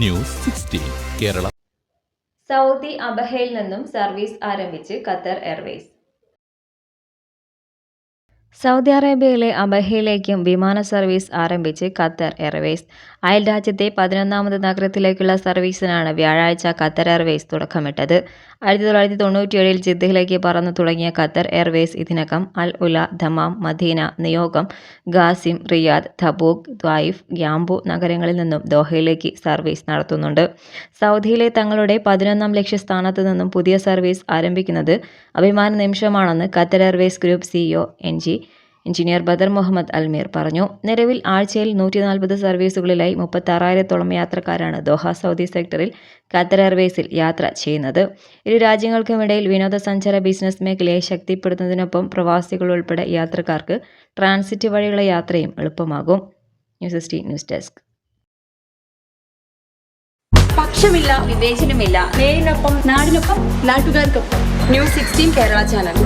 News sixteen Kerala. Saudi അബഹയിൽ നിന്നും service ആരംഭിച്ച് ഖത്തർ എയർവേസ്. സൗദി അറേബ്യയിലെ അബഹയിലേക്കും വിമാന സർവീസ് ആരംഭിച്ച് ഖത്തർ എയർവേസ്. അയൽ രാജ്യത്തെ പതിനൊന്നാമത് നഗരത്തിലേക്കുള്ള സർവീസിനാണ് വ്യാഴാഴ്ച ഖത്തർ എയർവേസ് തുടക്കമിട്ടത്. ആയിരത്തി തൊള്ളായിരത്തി തൊണ്ണൂറ്റിയേഴിൽ ജിദ്ദയിലേക്ക് പറന്നു തുടങ്ങിയ ഖത്തർ എയർവേസ് ഇതിനകം അൽ ഉല ദമാം മദീന നിയോഗം ഗാസിം റിയാദ് ധബൂഖ് ദ്വായിഫ് ഗ്യാംബു നഗരങ്ങളിൽ നിന്നും ദോഹയിലേക്ക് സർവീസ് നടത്തുന്നുണ്ട്. സൗദിയിലെ തങ്ങളുടെ പതിനൊന്നാം ലക്ഷ്യസ്ഥാനത്ത് നിന്നും പുതിയ സർവീസ് ആരംഭിക്കുന്നത് അഭിമാന നിമിഷമാണെന്ന് Qatar airways group CEO N G engineer Badr Mohammed Almeer പറഞ്ഞു. നിലവിൽ ആഴ്ചയിൽ നൂറ്റി നാൽപ്പത് സർവീസുകളിലായി മുപ്പത്തി ആറായിരത്തോളം യാത്രക്കാരാണ് ദോഹ സൗദി സെക്ടറിൽ ഖത്തർ എയർവേസിൽ യാത്ര ചെയ്യുന്നത്. ഇരു രാജ്യങ്ങൾക്കുമിടയിൽ വിനോദസഞ്ചാര ബിസിനസ് മേഖലയെ ശക്തിപ്പെടുത്തുന്നതിനൊപ്പം പ്രവാസികൾ ഉൾപ്പെടെ യാത്രക്കാർക്ക് ട്രാൻസിറ്റ് വഴിയുള്ള യാത്രയും എളുപ്പമാകും. News S news desk. പക്ഷമില്ല വിവേചനമില്ല. നേരിനൊപ്പം നാടിനൊപ്പം നാട്ടുകാർക്കൊപ്പം. News sixteen Kerala channel.